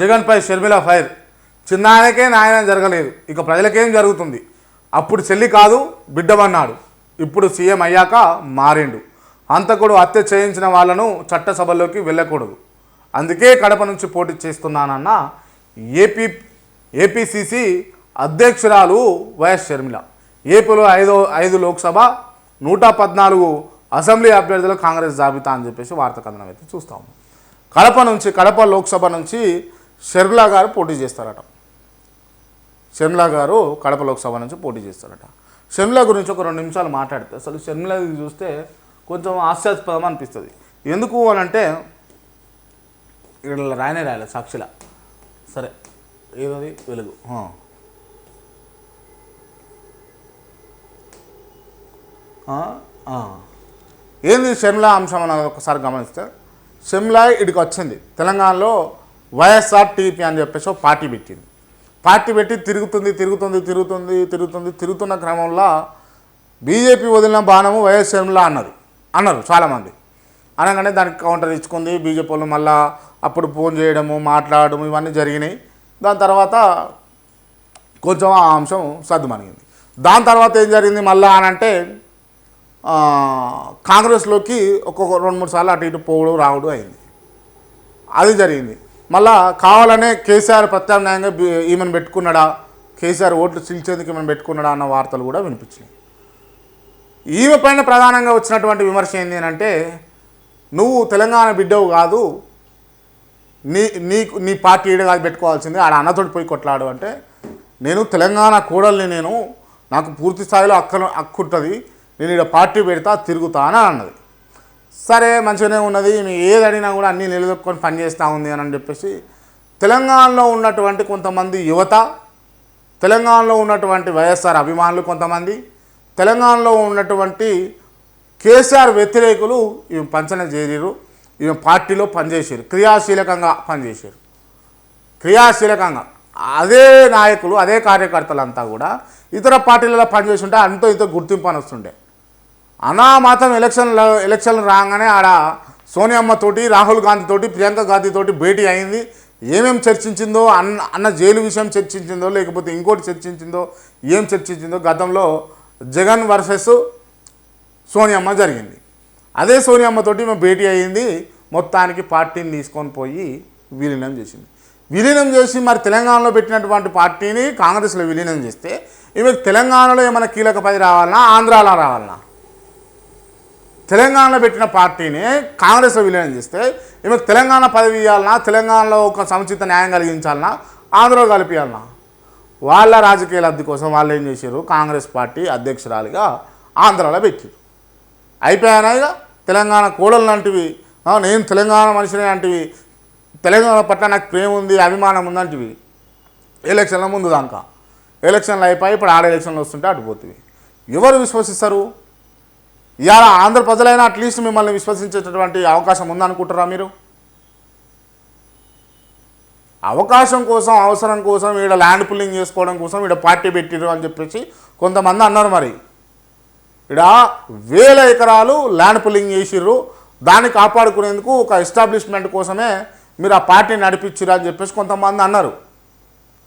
జగన్పై షర్మిల ఫైర్. చిన్నాయనకే న్యాయం జరగలేదు. ఇక ప్రజలకేం జరుగుతుంది? అప్పుడు చెల్లి కాదు బిడ్డమన్నాడు. ఇప్పుడు సీఎం అయ్యాక మారిండు. అంతకుడు హత్య చేయించిన వాళ్ళను చట్టసభల్లోకి వెళ్ళకూడదు. అందుకే కడప నుంచి పోటీ చేస్తున్నానన్న A P A P C C అధ్యక్షురాలు వైఎస్ షర్మిల. ఏపీలో ఐదో ఐదు లోక్సభ నూట పద్నాలుగు అసెంబ్లీ అభ్యర్థులు కాంగ్రెస్ జాబితా అని చెప్పేసి వార్త కథనం అయితే చూస్తాము. కడప నుంచి కడప లోక్సభ నుంచి షర్మిలా గారు పోటీ చేస్తారట. షర్మిలా గారు కడప లోక్సభ నుంచి పోటీ చేస్తారట. షర్మిలా గురించి ఒక రెండు నిమిషాలు మాట్లాడితే అసలు షర్మిలా చూస్తే కొంచెం హాస్యాస్పదం అనిపిస్తుంది. ఎందుకు అని అంటే ఇక్కడ రాయనే రాయలేదు సాక్షిల. సరే ఏదది? వెలుగు. ఏంది షర్మిల అంశం అన్నది ఒకసారి గమనిస్తే షర్మిల ఇడికి వచ్చింది. తెలంగాణలో వైఎస్ఆర్ టీపీ అని చెప్పేసి ఒక పార్టీ పెట్టింది. పార్టీ పెట్టి తిరుగుతుంది తిరుగుతుంది తిరుగుతుంది తిరుగుతుంది తిరుగుతున్న క్రమంలో బీజేపీ వదిలిన బాణము వైఎస్ షర్మిల అన్నది. అన్నారు చాలామంది. అనగానే దానికి కౌంటర్ ఇచ్చుకుంది. బీజేపీ వాళ్ళు మళ్ళా అప్పుడు ఫోన్ చేయడము మాట్లాడడం ఇవన్నీ జరిగినాయి. దాని తర్వాత కొంచెం ఆ అంశం సర్దుమణిగింది. దాని తర్వాత ఏం జరిగింది మళ్ళా అని అంటే కాంగ్రెస్లోకి ఒక్కొక్క రెండు మూడు సార్లు అటు ఇటు పోవడం రావడం అయింది. అది జరిగింది. మళ్ళా కావాలనే కేసీఆర్ ప్రత్యామ్నాయంగా ఈమెను పెట్టుకున్నాడా? కేసీఆర్ ఓట్లు చీల్చేందుకు ఈమెను పెట్టుకున్నాడా అన్న వార్తలు కూడా వినిపించినాయి. ఈమె పైన ప్రధానంగా వచ్చినటువంటి విమర్శ ఏంటి అంటే నువ్వు తెలంగాణ బిడ్డవు కాదు నీ నీకు నీ పార్టీ ఈడ కాదు పెట్టుకోవాల్సింది ఆడ అన్నతోటి పోయి కొట్లాడు అంటే నేను తెలంగాణ కూడల్ని నేను నాకు పూర్తి స్థాయిలో అక్క హక్కు ఉంటుంది నేను ఇక్కడ పార్టీ పెడతా తిరుగుతా అని అన్నది. సరే మంచిగానే ఉన్నది ఈమె ఏది అడిగినా కూడా అన్నీ నిలదొక్కుని పనిచేస్తూ ఉంది అని చెప్పేసి తెలంగాణలో ఉన్నటువంటి కొంతమంది యువత తెలంగాణలో ఉన్నటువంటి వైఎస్ఆర్ అభిమానులు కొంతమంది తెలంగాణలో ఉన్నటువంటి కేసీఆర్ వ్యతిరేకులు ఈమె పంచన చేరిరు ఈమె పార్టీలో పనిచేసారు క్రియాశీలకంగా పనిచేశారు క్రియాశీలకంగా. అదే నాయకులు అదే కార్యకర్తలంతా కూడా ఇతర పార్టీలలో పనిచేస్తుంటే అంతో ఇంతో గుర్తింపు అని వస్తుండే అనామాతం ఎలక్షన్లో ఎలక్షన్లు రాగానే ఆడ సోనియమ్మ తోటి రాహుల్ గాంధీ తోటి ప్రియాంక గాంధీ తోటి భేటీ అయింది. ఏమేం చర్చించిందో అన్న అన్న జైలు విషయం చర్చించిందో లేకపోతే ఇంకోటి చర్చించిందో ఏం చర్చించిందో గతంలో జగన్ వర్సెస్ సోనియమ్మ జరిగింది. అదే సోనియమ్మతోటి మేము భేటీ అయ్యింది మొత్తానికి పార్టీని తీసుకొని పోయి విలీనం చేసింది. విలీనం చేసి మరి తెలంగాణలో పెట్టినటువంటి పార్టీని కాంగ్రెస్లో విలీనం చేస్తే ఈమెకు తెలంగాణలో ఏమైనా కీలక పది రావాలన్నా ఆంధ్రాలో రావాలన్నా తెలంగాణలో పెట్టిన పార్టీని కాంగ్రెస్లో విలీనం చేస్తే ఈమెకు తెలంగాణ పదవి ఇవ్వాలన్నా తెలంగాణలో ఒక సముచిత న్యాయం కలిగించాలన్నా ఆంధ్రలో కలిపియాలన్నా. వాళ్ళ రాజకీయ లబ్ధి కోసం వాళ్ళు ఏం చేశారు కాంగ్రెస్ పార్టీ అధ్యక్షురాలిగా ఆంధ్రాలో పెట్టారు అయిపోయానాయిగా తెలంగాణ కోడలు లాంటివి నేను తెలంగాణ మనిషిని లాంటివి తెలంగాణ పట్ల నాకు ప్రేమ ఉంది అభిమానం ఉందంటివి ఎలక్షన్ల ముందు దాకా. ఎలక్షన్లు అయిపోయి ఇప్పుడు ఆడ ఎలక్షన్లు వస్తుంటే అటు పోతుంది ఎవరు విశ్వసిస్తారు? ఇవాళ ఆంధ్ర ప్రజలైనా అట్లీస్ట్ మిమ్మల్ని విశ్వసించేటటువంటి అవకాశం ఉందనుకుంటారా మీరు? అవకాశం కోసం అవసరం కోసం ఈడ ల్యాండ్ పుల్లింగ్ చేసుకోవడం కోసం ఈడ పార్టీ పెట్టిరు అని చెప్పేసి కొంతమంది అన్నారు మరి. ఈడ వేల ఎకరాలు ల్యాండ్ పుల్లింగ్ చేసిర్రు. దాన్ని కాపాడుకునేందుకు ఒక ఎస్టాబ్లిష్మెంట్ కోసమే మీరు ఆ పార్టీని నడిపించిరు అని చెప్పేసి కొంతమంది అన్నారు.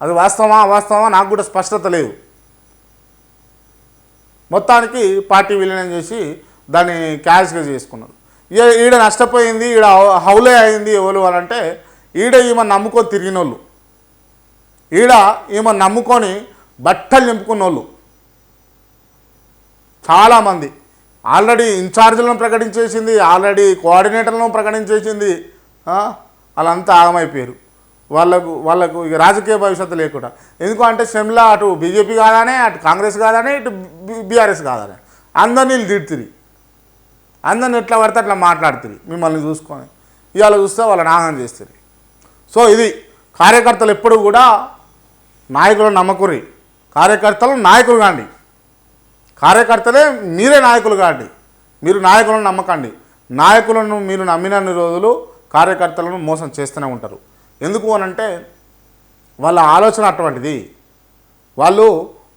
అది వాస్తవమా అవాస్తవమా నాకు కూడా స్పష్టత లేదు. మొత్తానికి పార్టీ విలీనం చేసి దాన్ని క్యాష్గా చేసుకున్నారు. ఈ- ఈడ నష్టపోయింది ఈడ హౌలే అయింది ఎవరు అని అంటే ఈడ ఈమె నమ్ముకొని తిరిగిన వాళ్ళు ఈడ ఈమె నమ్ముకొని బట్టలు నింపుకున్న వాళ్ళు చాలామంది. ఆల్రెడీ ఇన్ఛార్జీలను ప్రకటించేసింది ఆల్రెడీ కోఆర్డినేటర్లను ప్రకటించేసింది వాళ్ళంతా ఆగమైపోయారు. వాళ్ళకు వాళ్ళకు ఇక రాజకీయ భవిష్యత్తు లేకుండా. ఎందుకు అంటే షెమ్లా అటు బీజేపీ కాదానే అటు కాంగ్రెస్ కాదానే ఇటు బీఆర్ఎస్ కాదానే. అందరినీ తిడుతుంది అందరిని ఎట్లా పడితే అట్లా మాట్లాడుతుంది మిమ్మల్ని చూసుకొని. ఇవాళ చూస్తే వాళ్ళ నాగం చేస్తుంది సో ఇది కార్యకర్తలు ఎప్పుడు కూడా నాయకులను నమ్మకురి కార్యకర్తలు నాయకులు కాండి. కార్యకర్తలే మీరే నాయకులు కాండి. మీరు నాయకులను నమ్మకండి. నాయకులను మీరు నమ్మినన్ని రోజులు కార్యకర్తలను మోసం చేస్తూనే ఉంటారు. ఎందుకు అనంటే వాళ్ళ ఆలోచన అటువంటిది. వాళ్ళు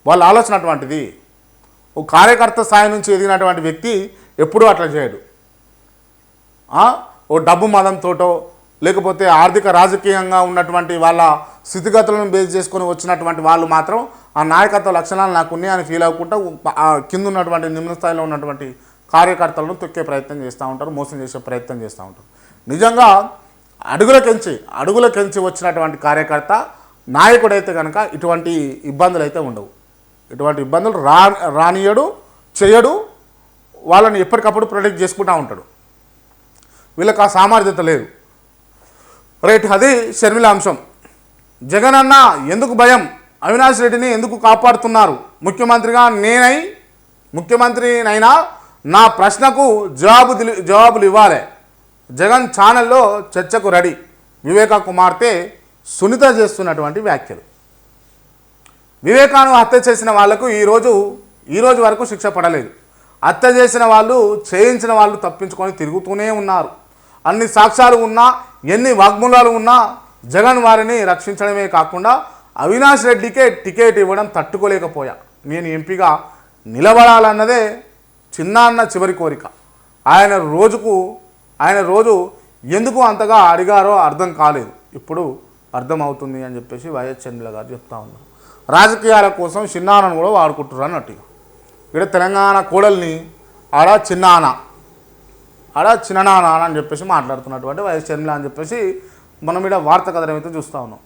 వాళ్ళ ఆలోచన అటువంటిది. ఓ కార్యకర్త స్థాయి నుంచి ఎదిగినటువంటి వ్యక్తి ఎప్పుడూ అట్లా చేయడు. ఓ డబ్బు మదంతోటో లేకపోతే ఆర్థిక రాజకీయంగా ఉన్నటువంటి వాళ్ళ స్థితిగతులను బేస్ చేసుకొని వచ్చినటువంటి వాళ్ళు మాత్రం ఆ నాయకత్వ లక్షణాలు నాకు ఉన్నాయని ఫీల్ అవ్వకుండా కింద ఉన్నటువంటి నిమ్న స్థాయిలో ఉన్నటువంటి కార్యకర్తలను తొక్కే ప్రయత్నం చేస్తూ ఉంటారు మోసం చేసే ప్రయత్నం చేస్తూ ఉంటారు. నిజంగా అడుగుల కంచి అడుగుల కంచి వచ్చినటువంటి కార్యకర్త నాయకుడైతే కనుక ఇటువంటి ఇబ్బందులు అయితే ఉండవు. ఇటువంటి ఇబ్బందులు రా రానియడు చేయడు వాళ్ళని ఎప్పటికప్పుడు ప్రొటెక్ట్ చేసుకుంటూ ఉంటాడు. వీళ్ళకి ఆ సామర్థ్యత లేదు. రైట్ అది షర్మిల అంశం. జగన్ అన్న ఎందుకు భయం? అవినాష్ రెడ్డిని ఎందుకు కాపాడుతున్నారు? ముఖ్యమంత్రిగా నేనై ముఖ్యమంత్రినైనా నా ప్రశ్నకు జవాబు జవాబులు ఇవ్వాలి. జగన్ ఛానల్లో చర్చకు రెడీ. వివేక కుమార్తె సునీత చేస్తున్నటువంటి వ్యాఖ్యలు. వివేకాను హత్య చేసిన వాళ్ళకు ఈరోజు ఈరోజు వరకు శిక్ష పడలేదు. హత్య చేసిన వాళ్ళు చేయించిన వాళ్ళు తప్పించుకొని తిరుగుతూనే ఉన్నారు. అన్ని సాక్ష్యాలు ఉన్నా ఎన్ని వాగ్మూలాలు ఉన్నా జగన్ వారిని రక్షించడమే కాకుండా అవినాష్ రెడ్డికే టికెట్ ఇవ్వడం తట్టుకోలేకపోయా. నేను ఎంపీగా నిలబడాలన్నదే చిన్నాన్న చివరి కోరిక. ఆయన రోజుకు ఆయన రోజు ఎందుకు అంతగా అడిగారో అర్థం కాలేదు. ఇప్పుడు అర్థమవుతుంది అని చెప్పేసి వైఎస్ చంద్ర గారు చెప్తా ఉన్నారు. రాజకీయాల కోసం చిన్నాన్నను కూడా వాడుకుంటున్నారు అన్నట్టుగా ఇక్కడ తెలంగాణ కోడల్ని ఆడ చిన్నాన ఆడ చిన్ననాన అని చెప్పేసి మాట్లాడుతున్నటువంటి వైఎస్ చంద్ర అని చెప్పేసి మనం ఇక్కడ వార్త కథనం అయితే చూస్తూ ఉన్నాం.